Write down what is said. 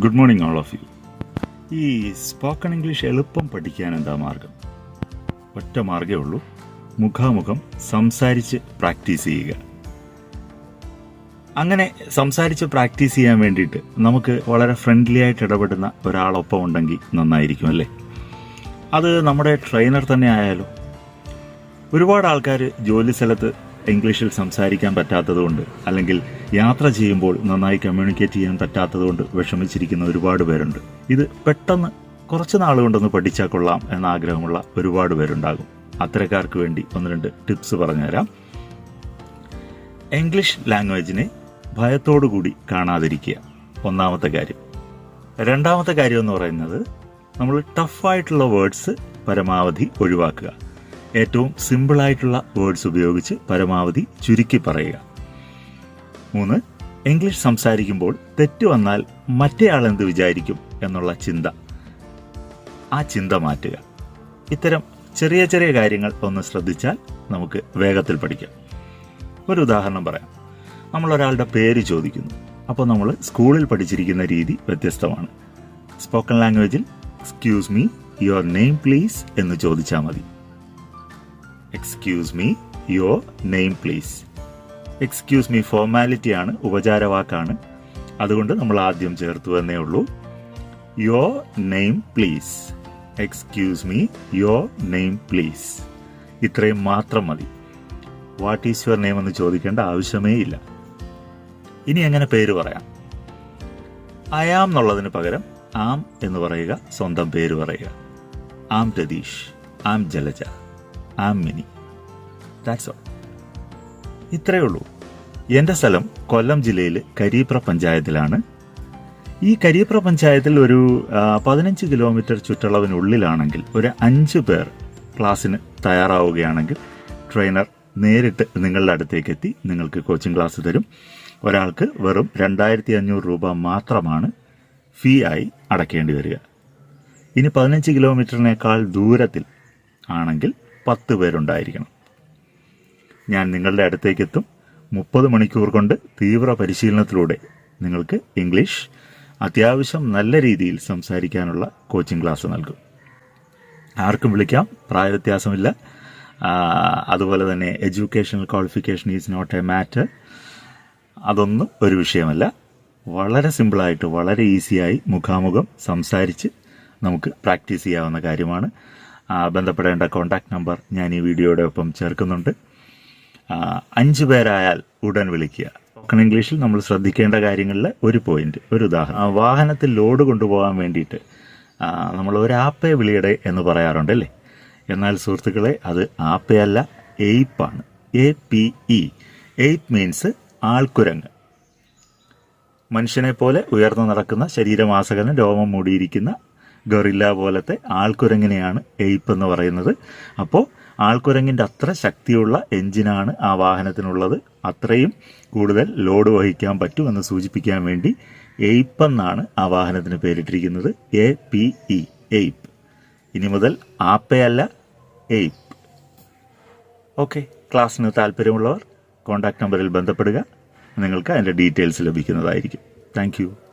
Good morning all of you ഈ spoken English എളുപ്പം പഠിക്കാൻ എന്താ മാർഗം? ഒറ്റ മാർഗമേ ഉള്ളൂ. മുഖാമുഖം സംസാരിച്ച് പ്രാക്ടീസ് ചെയ്യുക. അങ്ങനെ സംസാരിച്ച് പ്രാക്ടീസ് ചെയ്യാൻ വേണ്ടിയിട്ട് നമുക്ക് വളരെ ഫ്രണ്ട്ലി ആയിട്ട് ഇടപെടുന്ന ഒരാളൊപ്പം ഉണ്ടെങ്കിൽ നന്നായിരിക്കും അല്ലേ? അത് നമ്മുടെ ട്രെയിനർ തന്നെ ആയാലും ഒരുപാട് ആൾക്കാർ ജോലി സ്ഥലത്ത് ഇംഗ്ലീഷിൽ സംസാരിക്കാൻ പറ്റാത്തതുകൊണ്ട് അല്ലെങ്കിൽ യാത്ര ചെയ്യുമ്പോൾ നന്നായി കമ്മ്യൂണിക്കേറ്റ് ചെയ്യാൻ പറ്റാത്തതുകൊണ്ട് വിഷമിച്ചിരിക്കുന്ന ഒരുപാട് പേരുണ്ട്. ഇത് പെട്ടെന്ന് കുറച്ച് നാൾ കൊണ്ടൊന്ന് പഠിച്ചാൽ കൊള്ളാം എന്ന ആഗ്രഹമുള്ള ഒരുപാട് പേരുണ്ടാകും. അത്തരക്കാർക്ക് വേണ്ടി ഒന്ന് രണ്ട് ടിപ്സ് പറഞ്ഞുതരാം. ഇംഗ്ലീഷ് ലാംഗ്വേജിനെ ഭയത്തോടുകൂടി കാണാതിരിക്കുക. ഒന്നാമത്തെ കാര്യം. രണ്ടാമത്തെ കാര്യം എന്ന് പറയുന്നത് നമ്മൾ ടഫായിട്ടുള്ള വേർഡ്സ് പരമാവധി ഒഴിവാക്കുക. ഏറ്റവും സിമ്പിളായിട്ടുള്ള വേർഡ്സ് ഉപയോഗിച്ച് പരമാവധി ചുരുക്കി പറയുക. മൂന്ന് ഇംഗ്ലീഷ് സംസാരിക്കുമ്പോൾ തെറ്റ് വന്നാൽ മറ്റേയാൾ എന്ത് വിചാരിക്കും എന്നുള്ള ചിന്ത. ആ ചിന്ത മാറ്റുക. ഇത്തരം ചെറിയ ചെറിയ കാര്യങ്ങൾ ഒന്ന് ശ്രദ്ധിച്ചാൽ നമുക്ക് വേഗത്തിൽ പഠിക്കാം. ഒരു ഉദാഹരണം പറയാം. നമ്മൾ ഒരാളുടെ പേര് ചോദിക്കുന്നു. അപ്പോൾ നമ്മൾ സ്കൂളിൽ പഠിച്ചിരിക്കുന്ന രീതി വ്യത്യസ്തമാണ്. സ്പോക്കൺ ലാംഗ്വേജിൽ excuse me your name please എന്ന് ചോദിച്ചാൽ മതി. Excuse me your name please excuse me ഫോർമാലിറ്റിയാണ് ഉപചാരവാക്കാണ്. അതുകൊണ്ട് നമ്മൾ ആദ്യം ചേർത്തു എന്നേ ഉള്ളൂ. Your name please excuse me your name please ഇത്രയും മാത്രം മതി. വാട്ട് ഈസ് യുവർ നെയിം എന്ന് ചോദിക്കേണ്ട ആവശ്യമേ ഇല്ല. ഇനി എങ്ങനെ പേര് പറയാം? അയാം എന്നുള്ളതിന് പകരം ആം എന്ന് പറയുക സ്വന്തം പേര് പറയുക. Am Ratheesh am Jalaja am Mini that's all ഇത്രയേ ഉള്ളൂ. എന്റെ സ്ഥലം കൊല്ലം ജില്ലയിൽ കരീപ്ര പഞ്ചായത്തിലാണ്. ഈ കരീപ്ര പഞ്ചായത്തിൽ ഒരു പതിനഞ്ച് കിലോമീറ്റർ ചുറ്റളവിനുള്ളിലാണെങ്കിൽ ഒരു അഞ്ച് പേർ ക്ലാസ്സിന് തയ്യാറാവുകയാണെങ്കിൽ ട്രെയിനർ നേരിട്ട് നിങ്ങളുടെ അടുത്തേക്ക് എത്തി നിങ്ങൾക്ക് കോച്ചിങ് ക്ലാസ് തരും. ഒരാൾക്ക് വെറും രണ്ടായിരത്തി അഞ്ഞൂറ് രൂപ മാത്രമാണ് ഫീ ആയി അടയ്ക്കേണ്ടി വരിക. ഇനി പതിനഞ്ച് കിലോമീറ്ററിനേക്കാൾ ദൂരത്തിൽ ആണെങ്കിൽ പത്ത് പേരുണ്ടായിരിക്കണം. ഞാൻ നിങ്ങളുടെ അടുത്തേക്ക് എത്തും മുപ്പത് മണിക്കൂർ കൊണ്ട് തീവ്ര പരിശീലനത്തിലൂടെ നിങ്ങൾക്ക് ഇംഗ്ലീഷ് അത്യാവശ്യം നല്ല രീതിയിൽ സംസാരിക്കാനുള്ള കോച്ചിങ് ക്ലാസ് നൽകും. ആർക്കും വിളിക്കാം പ്രായവ്യത്യാസമില്ല. അതുപോലെ തന്നെ educational qualification is not a matter. അതൊന്നും ഒരു വിഷയമല്ല. വളരെ സിമ്പിളായിട്ട് വളരെ ഈസിയായി മുഖാമുഖം സംസാരിച്ച് നമുക്ക് പ്രാക്ടീസ് ചെയ്യാവുന്ന കാര്യമാണ്. ബന്ധപ്പെടേണ്ട കോൺടാക്ട് നമ്പർ ഞാൻ ഈ വീഡിയോയുടെ ഒപ്പം ചേർക്കുന്നുണ്ട്. അഞ്ച് പേരായാൽ ഉടൻ വിളിക്കുക. ടോക്കൺ ഇംഗ്ലീഷിൽ നമ്മൾ ശ്രദ്ധിക്കേണ്ട കാര്യങ്ങളിൽ ഒരു പോയിന്റ് ഒരു ഉദാഹരണം. വാഹനത്തിൽ ലോഡ് കൊണ്ടുപോകാൻ വേണ്ടിയിട്ട് നമ്മൾ ഒരു ആപ്പേ വിളിയടെ എന്ന് പറയാറുണ്ട് അല്ലേ? എന്നാൽ സുഹൃത്തുക്കളെ അത് ആപ്പയല്ല എയ്പ്പാണ് A P E ape means ആൾക്കുരങ്ങ്. മനുഷ്യനെ പോലെ ഉയർന്നു നടക്കുന്ന ശരീരമാസകലം രോമം മൂടിയിരിക്കുന്ന ഗൊറില്ല പോലത്തെ ആൾക്കുരങ്ങിനെയാണ് എയ്പ്പ് എന്ന് പറയുന്നത്. അപ്പോൾ ആൾക്കുരങ്ങിന്റെ അത്ര ശക്തിയുള്ള എഞ്ചിനാണ് ആ വാഹനത്തിനുള്ളത്. അത്രയും കൂടുതൽ ലോഡ് വഹിക്കാൻ പറ്റുമെന്ന് സൂചിപ്പിക്കാൻ വേണ്ടി എയ്പ്പ് എന്നാണ് ആ വാഹനത്തിന് പേരിട്ടിരിക്കുന്നത്. A P E ape. ഇനി മുതൽ ആപ്പയല്ല എയ്പ്പ്. ഓക്കെ ക്ലാസ്സിന് താല്പര്യമുള്ളവർ കോൺടാക്ട് നമ്പറിൽ ബന്ധപ്പെടുക. നിങ്ങൾക്ക് അതിന്റെ ഡീറ്റെയിൽസ് ലഭിക്കുന്നതായിരിക്കും. താങ്ക്